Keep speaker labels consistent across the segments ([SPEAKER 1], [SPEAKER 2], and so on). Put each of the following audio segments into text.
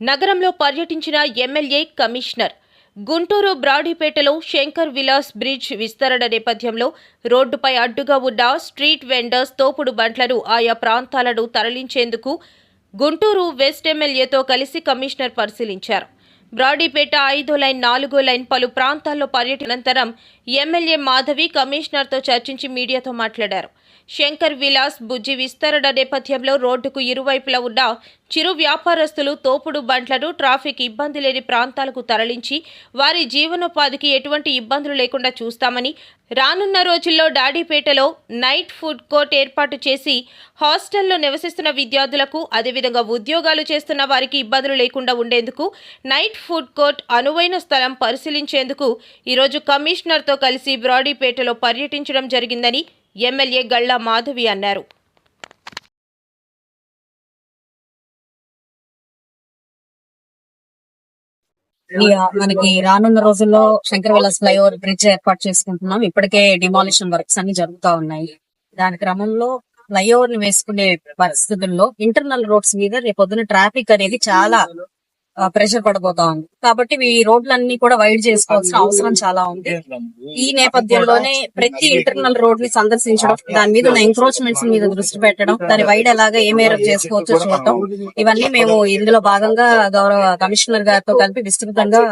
[SPEAKER 1] నగరంలో పర్యటించిన MLA commissioner. Guntur బ్రాడీపేటలో శంకర్ విలాస్ బ్రిడ్జ్ విస్తరణ నేపథ్యంలో రోడ్డుపై అడ్డుగా ఉన్న స్ట్రీట్ వెండర్స్ తోపుడు బండ్లను ఆయా ప్రాంతాలను తరలించేందుకు గుంటూరు వెస్ట్ ఎమ్మెల్యేతో కలిసి కమిషనర్ పరిశీలించారు. బ్రాడీపేట ఐదో లైన్ నాలుగో లైన్ పలు ప్రాంతాల్లో పర్యటన అనంతరం ఎమ్మెల్యే మాధవి కమిషనర్తో చర్చించి మీడియాతో మాట్లాడారు. శంకర్ విలాస్ బుజ్జి విస్తరణ నేపథ్యంలో రోడ్డుకు ఇరువైపులా ఉన్న చిరు వ్యాపారస్తులు తోపుడు బండ్లను ట్రాఫిక్ ఇబ్బంది లేని ప్రాంతాలకు తరలించి వారి జీవనోపాధికి ఎటువంటి ఇబ్బందులు లేకుండా చూస్తామని రానున్న రోజుల్లో డాడీపేటలో నైట్ ఫుడ్ కోర్ట్ ఏర్పాటు చేసి హాస్టల్లో నివసిస్తున్న విద్యార్థులకు అదేవిధంగా ఉద్యోగాలు చేస్తున్న వారికి ఇబ్బందులు లేకుండా ఉండేందుకు నైట్ ఫుడ్ కోర్ట్ అనువైన స్థలం పరిశీలించేందుకు ఈరోజు కమిషనర్తో కలిసి బ్రాడీపేటలో పర్యటించడం జరిగిందని ఎమ్మెల్యే గళ్ళ మాధవి అన్నారు.
[SPEAKER 2] మనకి రానున్న రోజుల్లో శంకర్ విలాస్ ఫ్లైఓవర్ బ్రిడ్జ్ ఏర్పాటు చేసుకుంటున్నాం. ఇప్పటికే డిమాలిషన్ వర్క్స్ అన్ని జరుగుతా ఉన్నాయి. దాని క్రమంలో ఫ్లైఓవర్ని వేసుకునే పరిస్థితుల్లో ఇంటర్నల్ రోడ్స్ మీద రేపొద్దున ట్రాఫిక్ అనేది చాలా ప్రెషర్ పడిపోతా. ఉంది కాబట్టి ఈ రోడ్లన్నీ కూడా వైడ్ చేసుకోవాల్సిన అవసరం చాలా ఉంది. ఈ నేపథ్యంలోనే ప్రతి ఇంటర్నల్ రోడ్ని సందర్శించడం దాని మీద ఉన్న ఎంక్రోచ్మెంట్స్ మీద దృష్టి పెట్టడం దాని వైడ్ ఎలాగా ఏ మేరకు చేసుకోవచ్చో చూడటం ఇవన్నీ మేము ఇందులో భాగంగా గౌరవ కమిషనర్ గారితో కలిపి విస్తృతంగా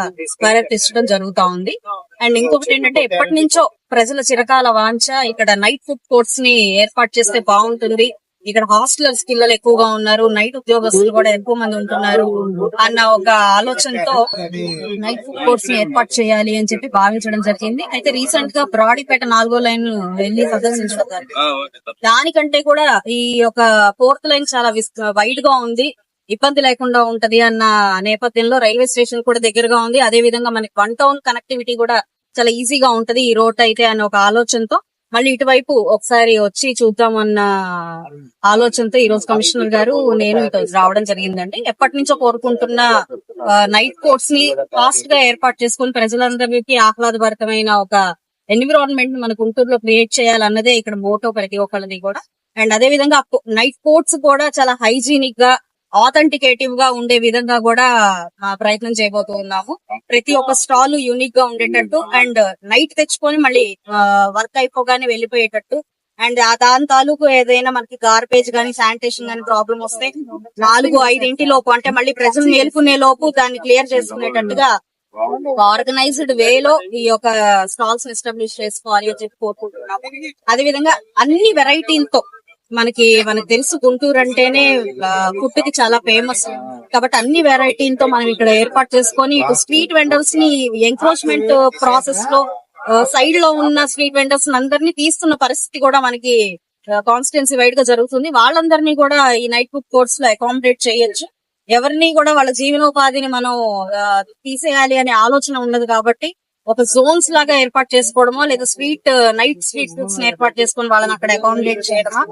[SPEAKER 2] పర్యటించడం జరుగుతా ఉంది. అండ్ ఇంకొకటి ఏంటంటే ఎప్పటి నుంచో ప్రజల చిరకాల వాంఛ ఇక్కడ నైట్ ఫుడ్ కోర్ట్స్ని ఏర్పాటు చేస్తే బాగుంటుంది. ఇక్కడ హాస్టలర్స్ పిల్లలు ఎక్కువగా ఉన్నారు నైట్ ఉద్యోగస్తులు కూడా ఎక్కువ మంది ఉంటున్నారు అన్న ఒక ఆలోచనతో నైట్ ఫుడ్ కోర్ట్స్ని ఏర్పాటు చేయాలి అని చెప్పి భావించడం జరిగింది. అయితే రీసెంట్గా బ్రాడీపేట నాలుగో లైన్ వెళ్ళి సందర్శించడం జరిగింది. దానికంటే కూడా ఈ యొక్క ఫోర్త్ లైన్ చాలా వైడ్గా ఉంది. ఇబ్బంది లేకుండా ఉంటది అన్న నేపథ్యంలో రైల్వే స్టేషన్ కూడా దగ్గరగా ఉంది. అదే విధంగా మనకి వన్ టౌన్ కనెక్టివిటీ కూడా చాలా ఈజీగా ఉంటది ఈ రోడ్ అయితే అన్న ఒక ఆలోచనతో. మళ్ళీ ఇటువైపు ఒకసారి వచ్చి చూద్దాం అన్న ఆలోచనతో ఈ రోజు కమిషనర్ గారు నేను రావడం జరిగిందండి. ఎప్పటి నుంచో కోరుకుంటున్న నైట్ కోర్ట్స్ని ఫాస్ట్గా ఏర్పాటు చేసుకుని ప్రజలందరికీ ఆహ్లాదభరితమైన ఒక ఎన్విరాన్మెంట్ మన గుంటూరులో క్రియేట్ చేయాలన్నదే ఇక్కడ మోటో ప్రతి ఒక్కళ్ళది కూడా. అండ్ అదే విధంగా నైట్ కోర్ట్స్ కూడా చాలా హైజీనిక్గా ఆథెంటికేటివ్గా ఉండే విధంగా కూడా ప్రయత్నం చేయబోతూ ఉన్నాము. ప్రతి ఒక్క స్టాల్ యూనిక్గా ఉండేటట్టు అండ్ నైట్ తెచ్చుకొని మళ్ళీ వర్క్ అయిపోగానే వెళ్ళిపోయేటట్టు. అండ్ ఆ దాని తాలూకు ఏదైనా మనకి గార్బేజ్ గానీ శానిటేషన్ గానీ ప్రాబ్లం వస్తే నాలుగు ఐదింటి లోపు అంటే మళ్ళీ ప్రజలు మేల్కొనే లోపు దాన్ని క్లియర్ చేసుకునేటట్టుగా ఆర్గనైజ్డ్ వేలో ఈ యొక్క స్టాల్స్ ఎస్టాబ్లిష్ చేసుకోవాలి అని చెప్పి కోరుకుంటున్నాము. అదే విధంగా అన్ని వెరైటీలతో మనకి మనకు తెలుసు గుంటూరు అంటేనే ఫుడ్కి చాలా ఫేమస్ కాబట్టి అన్ని వెరైటీలతో మనం ఇక్కడ ఏర్పాటు చేసుకొని ఇటు స్ట్రీట్ వెండర్స్ని ఎంక్రోచ్మెంట్ ప్రాసెస్లో సైడ్లో ఉన్న స్ట్రీట్ వెండర్స్ అందరినీ తీస్తున్న పరిస్థితి కూడా మనకి కాన్స్టిట్యున్సీ వైడ్గా జరుగుతుంది. వాళ్ళందరినీ కూడా ఈ నైట్ ఫుడ్ కోర్స్లో అకామిడేట్ చేయొచ్చు. ఎవరిని కూడా వాళ్ళ జీవనోపాధిని మనం తీసేయాలి అనే ఆలోచన ఉన్నది కాబట్టి ఒక జోన్స్ లాగా ఏర్పాటు చేసుకోవడమో లేదా స్వీట్ నైట్ స్వీట్ ఫుడ్స్ ఏర్పాటు చేసుకొని వాళ్ళని అక్కడ అకామిడేట్ చేయడమా?